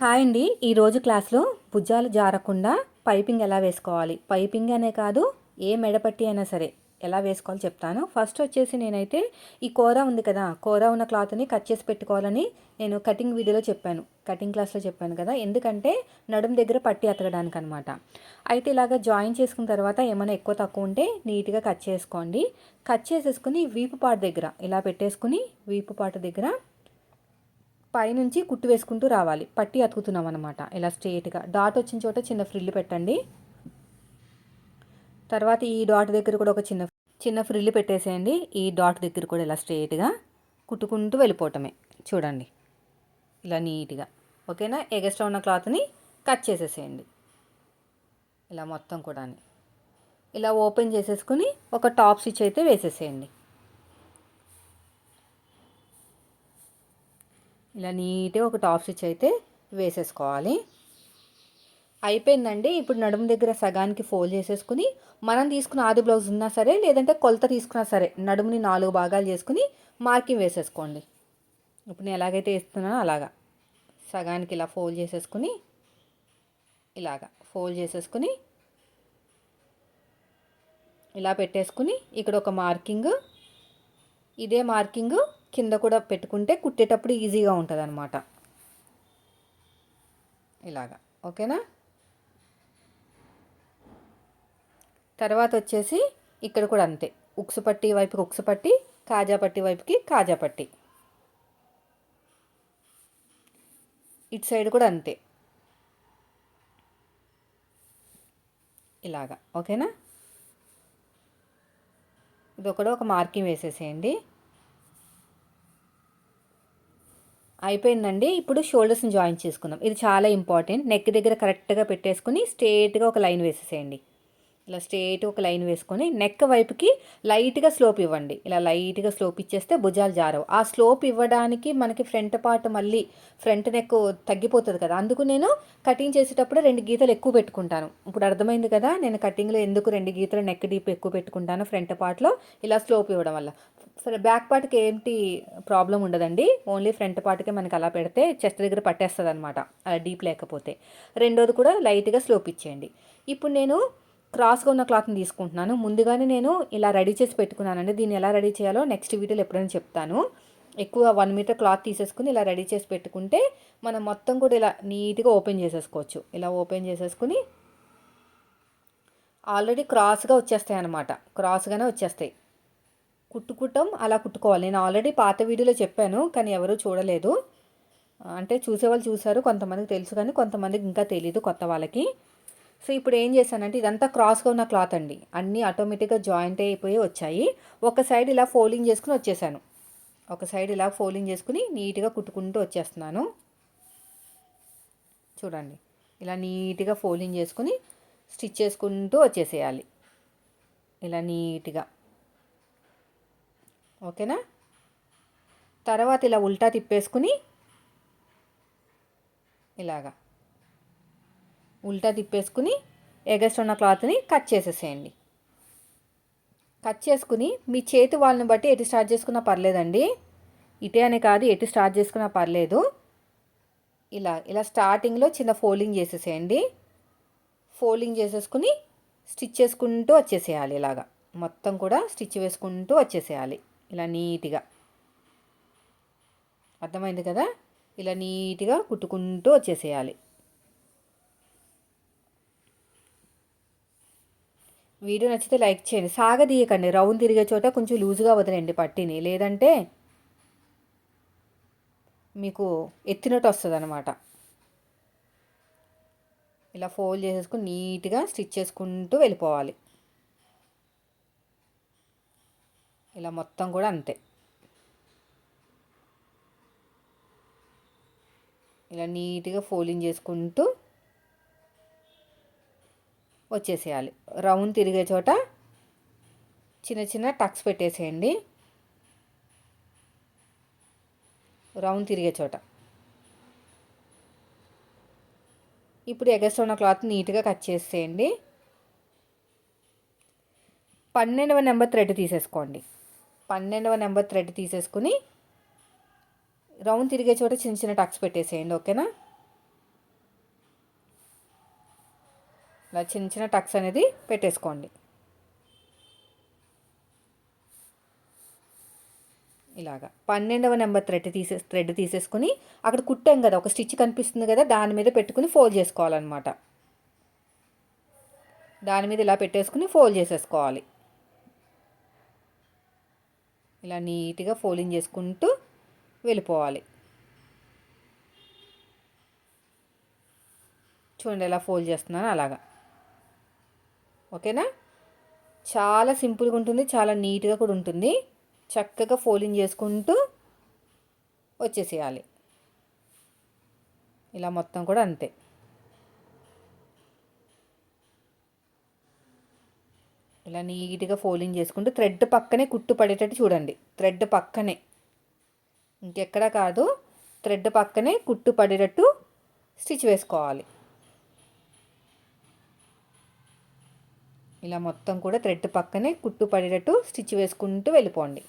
Hi అండి. ఈరోజు క్లాస్లో భుజాలు జారకుండా పైపింగ్ ఎలా వేసుకోవాలి? పైపింగ్ అనే కాదు ఏ మెడపట్టి అయినా సరే ఎలా వేసుకోవాలో చెప్తాను. ఫస్ట్ వచ్చేసి నేనైతే ఈ కూర ఉంది కదా కూర ఉన్న క్లాత్ని కట్ చేసి పెట్టుకోవాలని నేను కటింగ్ వీడియోలో చెప్పాను. కటింగ్ క్లాస్లో చెప్పాను కదా ఎందుకంటే నడుం దగ్గర పట్టి అతకడానికి అనమాట అయితే ఇలాగ జాయిన్ చేసుకున్న తర్వాత ఏమైనా ఎక్కువ తక్కువ ఉంటే నీట్గా కట్ చేసుకోండి. కట్ చేసేసుకుని వీపు పాట దగ్గర ఇలా పెట్టేసుకుని వీపు పాటు దగ్గర పైనుంచి కుట్టు వేసుకుంటూ రావాలి. పట్టి అతుకుతున్నాం అనమాట ఇలా స్ట్రేట్గా డాట్ వచ్చిన చోట చిన్న ఫ్రిల్ పెట్టండి. తర్వాత ఈ డాట్ దగ్గర కూడా ఒక చిన్న చిన్న ఫ్రిల్ పెట్టేసేయండి. ఈ డాట్ దగ్గర కూడా ఇలా స్ట్రేట్గా కుట్టుకుంటూ వెళ్ళిపోవటమే. చూడండి. ఇలా నీట్గా ఓకేనా? ఎగస్ట్రా ఉన్న క్లాత్ని కట్ చేసేసేయండి. ఇలా మొత్తం కూడా ఇలా ఓపెన్ చేసేసుకుని ఒక టాప్ స్టిచ్ అయితే వేసేసేయండి. ఇలా నీట్గా ఒక టాప్ స్టిచ్ అయితే వేసేసుకోవాలి. అయిపోయిందండి. ఇప్పుడు నడుము దగ్గర సగానికి ఫోల్డ్ చేసేసుకుని మనం తీసుకున్న ఆది బ్లౌజ్ ఉన్నా సరే లేదంటే కొలత తీసుకున్నా సరే నడుముని నాలుగు భాగాలు చేసుకుని మార్కింగ్ వేసేసుకోండి. ఇప్పుడు నేను ఎలాగైతే వేస్తున్నానో అలాగా. సగానికి ఇలా ఫోల్డ్ చేసేసుకుని ఇలాగా ఫోల్డ్ చేసేసుకుని ఇలా పెట్టేసుకుని ఇక్కడ ఒక మార్కింగ్ ఇదే మార్కింగ్ కింద కూడా పెట్టుకుంటే కుట్టేటప్పుడు ఈజీగా ఉంటుంది అనమాట ఇలాగా. ఓకేనా? తర్వాత వచ్చేసి ఇక్కడ కూడా అంతే. ఉక్సు పట్టి వైపుకి ఉక్సు పట్టి కాజా పట్టి వైపుకి కాజా పట్టి. ఇటు సైడ్ కూడా అంతే. ఇలాగా. ఓకేనా? ఇది ఒకటి ఒక మార్కింగ్ వేసేసేయండి. అయిపోయిందండి. ఇప్పుడు షోల్డర్స్ని జాయిన్ చేసుకుందాం. ఇది చాలా ఇంపార్టెంట్ నెక్ దగ్గర కరెక్ట్గా పెట్టేసుకుని స్ట్రేట్గా ఒక లైన్ వేసేసేయండి. ఇలా స్ట్రేట్ ఒక లైన్ వేసుకొని నెక్ వైపుకి లైట్గా స్లోప్ ఇవ్వండి. ఇలా లైట్గా స్లోప్ ఇచ్చేస్తే భుజాలు జారవు. ఆ స్లోప్ ఇవ్వడానికి మనకి ఫ్రంట్ పార్ట్ మళ్ళీ ఫ్రంట్ నెక్ తగ్గిపోతుంది కదా. అందుకు నేను కటింగ్ చేసేటప్పుడు రెండు గీతలు ఎక్కువ పెట్టుకుంటాను. ఇప్పుడు అర్థమైంది కదా నేను కటింగ్లో ఎందుకు రెండు గీతలు నెక్ డీప్ ఎక్కువ పెట్టుకుంటాను ఫ్రంట్ పార్ట్లో ఇలా స్లోప్ ఇవ్వడం వల్ల. బ్యాక్ పార్ట్కి ఏంటి ప్రాబ్లం ఉండదండి. ఓన్లీ ఫ్రంట్ పార్ట్కే మనకి అలా పెడితే చెస్ట్ దగ్గర పట్టేస్తుంది అనమాట అలా డీప్ లేకపోతే. రెండోది కూడా లైట్గా స్లోప్ ఇచ్చేయండి. ఇప్పుడు నేను క్రాస్గా ఉన్న క్లాత్ని తీసుకుంటున్నాను. ముందుగానే నేను ఇలా రెడీ చేసి పెట్టుకున్నానండి. దీన్ని ఎలా రెడీ చేయాలో నెక్స్ట్ వీడియోలో ఎప్పుడైనా చెప్తాను. ఎక్కువ వన్ మీటర్ క్లాత్ తీసేసుకుని ఇలా రెడీ చేసి పెట్టుకుంటే మనం మొత్తం కూడా ఇలా నీట్గా ఓపెన్ చేసేసుకోవచ్చు. ఇలా ఓపెన్ చేసేసుకుని ఆల్రెడీ క్రాస్గా వచ్చేస్తాయి అనమాట క్రాస్గానే వచ్చేస్తాయి. కుట్టుకుట్టం అలా కుట్టుకోవాలి. నేను ఆల్రెడీ పాత వీడియోలో చెప్పాను కానీ ఎవరూ చూడలేదు. అంటే చూసేవాళ్ళు చూశారు కొంతమందికి తెలుసు కానీ కొంతమందికి ఇంకా తెలియదు కొత్త వాళ్ళకి. సో ఇప్పుడు ఏం చేశానంటే ఇదంతా క్రాస్గా ఉన్న క్లాత్ అండి. అన్నీ ఆటోమేటిక్గా జాయింట్ అయిపోయి వచ్చాయి. ఒక సైడ్ ఇలా ఫోల్డింగ్ చేసుకుని వచ్చేసాను. ఒక సైడ్ ఇలా ఫోల్డింగ్ చేసుకుని నీట్గా కుట్టుకుంటూ వచ్చేస్తున్నాను. చూడండి. ఇలా నీట్గా ఫోల్డింగ్ చేసుకుని స్టిచ్ చేసుకుంటూ వచ్చేసేయాలి. ఇలా నీట్గా. ఓకేనా? తర్వాత ఇలా ఉల్టా తిప్పేసుకుని ఇలాగా. ఉల్టా తిప్పేసుకుని ఎగస్ట్ ఉన్న క్లాత్ని కట్ చేసేసేయండి. కట్ చేసుకుని మీ చేతి వాళ్ళని బట్టి ఎటు స్టార్ట్ చేసుకున్నా పర్లేదండి. ఇటే అని కాదు ఎటు స్టార్ట్ చేసుకున్నా పర్లేదు. ఇలా ఇలా స్టార్టింగ్లో చిన్న ఫోల్డింగ్ చేసేసేయండి. ఫోల్డింగ్ చేసేసుకుని స్టిచ్ చేసుకుంటూ వచ్చేసేయాలి ఇలాగా. మొత్తం కూడా స్టిచ్ వేసుకుంటూ వచ్చేసేయాలి ఇలా నీట్గా. అర్థమైంది కదా? ఇలా నీట్గా కుట్టుకుంటూ వచ్చేసేయాలి. వీడియో నచ్చితే లైక్ చేయండి. సాగదీయకండి. రౌండ్ తిరిగే చోట కొంచెం లూజుగా వదిలేండి పట్టిని. లేదంటే మీకు ఎత్తినట్టు వస్తుంది అనమాట ఇలా ఫోల్డ్ చేసేసుకుని నీట్గా స్టిచ్ చేసుకుంటూ వెళ్ళిపోవాలి. ఇలా మొత్తం కూడా అంతే. ఇలా నీట్గా ఫోల్డింగ్ చేసుకుంటూ వచ్చేసేయాలి. రౌండ్ తిరిగే చోట చిన్న చిన్న టక్స్ పెట్టేసేయండి. రౌండ్ తిరిగే చోట. ఇప్పుడు ఎగస్ట్ ఉన్న క్లాత్ నీట్గా కట్ చేసేయండి. పన్నెండవ నెంబర్ థ్రెడ్ తీసేసుకోండి. పన్నెండవ నెంబర్ థ్రెడ్ తీసేసుకుని రౌండ్ తిరిగే చోట చిన్న చిన్న టక్స్ పెట్టేసేయండి ఓకేనా? ఇలా చిన్న చిన్న టక్స్ అనేది పెట్టేసుకోండి. ఇలాగా పన్నెండవ నెంబర్ థ్రెడ్ తీసే థ్రెడ్ తీసేసుకుని అక్కడ కుట్టాం కదా ఒక స్టిచ్ కనిపిస్తుంది కదా దాని మీద పెట్టుకుని ఫోల్డ్ చేసుకోవాలన్నమాట. దాని మీద ఇలా పెట్టేసుకుని ఫోల్డ్ చేసేసుకోవాలి. ఇలా నీట్గా ఫోల్డింగ్ చేసుకుంటూ వెళ్ళిపోవాలి. చూడండి ఎలా ఫోల్డ్ చేస్తున్నాను అలాగా. ఓకేనా? చాలా సింపుల్గా ఉంటుంది చాలా నీట్గా కూడా ఉంటుంది. చక్కగా ఫోలింగ్ చేసుకుంటూ వచ్చేసేయాలి. ఇలా మొత్తం కూడా అంతే. ఇలా నీట్గా ఫోలింగ్ చేసుకుంటూ థ్రెడ్ పక్కనే కుట్టు పడేటట్టు చూడండి. థ్రెడ్ పక్కనే. ఇంకెక్కడా కాదు థ్రెడ్ పక్కనే కుట్టు పడేటట్టు స్టిచ్ వేసుకోవాలి. ఇలా మొత్తం కూడా థ్రెడ్ పక్కనే కుట్టు పడేటట్టు స్టిచ్ వేసుకుంటూ వెళ్ళిపోండి.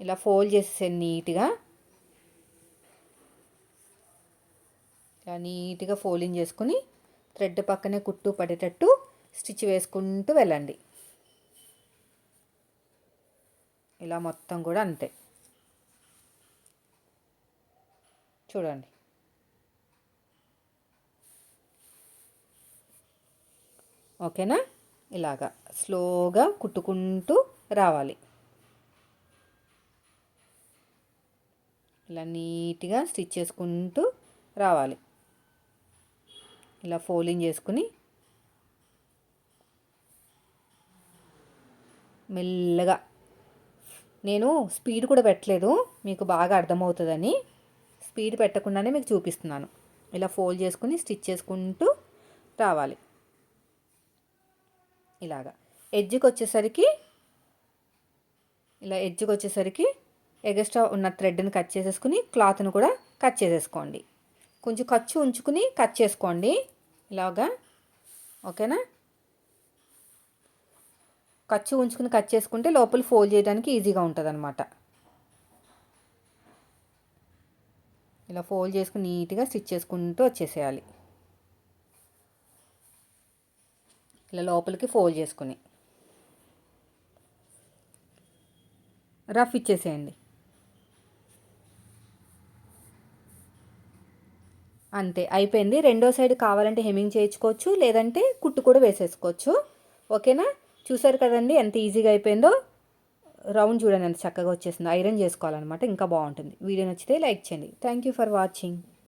ఇలా ఫోల్డ్ చేసేసాను నీట్గా. ఇలా నీట్గా ఫోల్డింగ్ చేసుకుని థ్రెడ్ పక్కనే కుట్టు పడేటట్టు స్టిచ్ వేసుకుంటూ వెళ్ళండి. ఇలా మొత్తం కూడా అంతే. చూడండి. ఓకేనా? ఇలాగా స్లోగా కుట్టుకుంటూ రావాలి. ఇలా నీట్గా స్టిచ్ చేసుకుంటూ రావాలి. ఇలా ఫోల్డింగ్ చేసుకుని మెల్లగా. నేను స్పీడ్ కూడా పెట్టలేదు మీకు బాగా అర్థమవుతుందని. స్పీడ్ పెట్టకుండానే మీకు చూపిస్తున్నాను. ఇలా ఫోల్డ్ చేసుకుని స్టిచ్ చేసుకుంటూ రావాలి. ఇలాగా. ఎడ్జ్కి వచ్చేసరికి ఇలా ఎడ్జ్కి వచ్చేసరికి ఎగస్ట్రా ఉన్న థ్రెడ్ని కట్ చేసేసుకుని క్లాత్ను కూడా కట్ చేసేసుకోండి. కొంచెం ఖర్చు ఉంచుకుని కట్ చేసుకోండి. ఇలాగా. ఓకేనా? ఖర్చు ఉంచుకుని కట్ చేసుకుంటే లోపల ఫోల్డ్ చేయడానికి ఈజీగా ఉంటుంది అనమాట ఇలా ఫోల్డ్ చేసుకుని నీట్గా స్టిచ్ చేసుకుంటూ వచ్చేసేయాలి. ఇలా లోపలికి ఫోల్డ్ చేసుకుని. రఫ్ ఇచ్చేసేయండి. అంతే అయిపోయింది. రెండో సైడ్ కావాలంటే హెమ్మింగ్ చేయించుకోవచ్చు లేదంటే కుట్టు కూడా వేసేసుకోవచ్చు. ఓకేనా? చూసారు కదండి ఎంత ఈజీగా అయిపోయిందో? రౌండ్ చూడండి ఎంత చక్కగా వచ్చేసింది. ఐరన్ చేసుకోవాలన్నమాట ఇంకా బాగుంటుంది. వీడియో నచ్చితే లైక్ చేయండి. Thank you for watching.